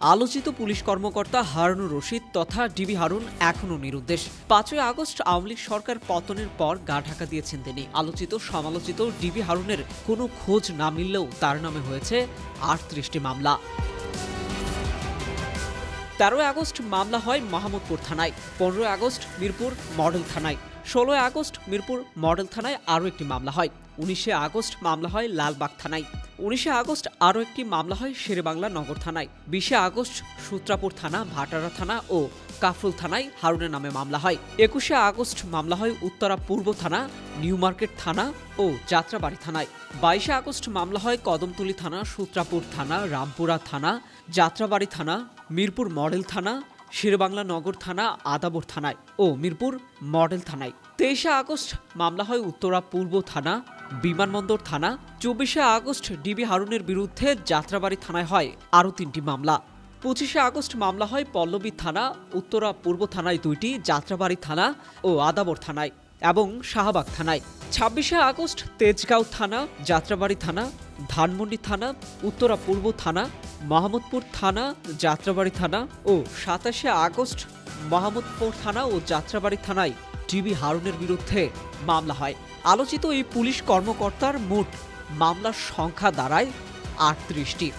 আলোচিত পুলিশ কর্মকর্তা হারুনুর রশিদ তথা ডিবি হারুন এখনও নিরুদ্দেশ। পাঁচই আগস্ট আওয়ামী লীগ সরকার পতনের পর গা ঢাকা দিয়েছেন তিনি। আলোচিত, সমালোচিত ডিবি হারুনের কোনো খোঁজ না মিললেও তার নামে হয়েছে আটত্রিশটি মামলা। তেরোই আগস্ট মামলা হয় মাহমুদপুর থানায়, পনেরোই আগস্ট মিরপুর মডেল থানায়। ষোলোই আগস্ট মিরপুর মডেল থানায় আরও একটি মামলা হয়। উনিশে আগস্ট মামলা হয় লালবাগ থানায়। উনিশে আগস্ট আরও একটি মামলা হয় শেরেবাংলা নগর থানায়। বিশে আগস্ট সূত্রাপুর থানা, ভাটারা থানা ও কাফরুল থানায় হারুনের নামে মামলা হয়। একুশে আগস্ট মামলা হয় উত্তরা পূর্ব থানা, নিউ মার্কেট থানা ও যাত্রাবাড়ি থানায়। বাইশে আগস্ট মামলা হয় কদমতলী থানা, সূত্রাপুর থানা, রামপুরা থানা, যাত্রাবাড়ি থানা, মিরপুর মডেল থানা শেরবাংলা নগর থানা, আদাবর থানায় ও মিরপুর মডেল থানায়। তেইশে আগস্ট মামলা হয় উত্তরা পূর্ব থানা, বিমানবন্দর থানা। চব্বিশে আগস্ট ডিবি হারুনের বিরুদ্ধে যাত্রাবাড়ি থানায় হয় আরও তিনটি মামলা। পঁচিশে আগস্ট মামলা হয় পল্লবী থানা, উত্তরা পূর্ব থানায় দুইটি, যাত্রাবাড়ি থানা ও আদাবর থানায় এবং শাহবাগ থানায়। ছাব্বিশে আগস্ট তেজগাঁও থানা, যাত্রাবাড়ি থানা, ধানমন্ডি থানা, উত্তরা পূর্ব থানা মাহমুদপুর থানা, যাত্রাবাড়ি থানা ও সাতাশে আগস্ট মাহমুদপুর থানা ও যাত্রাবাড়ি থানায় টিবি হারুনের বিরুদ্ধে মামলা হয়। আলোচিত এই পুলিশ কর্মকর্তার মোট মামলার সংখ্যা দাঁড়ায় আটত্রিশটি।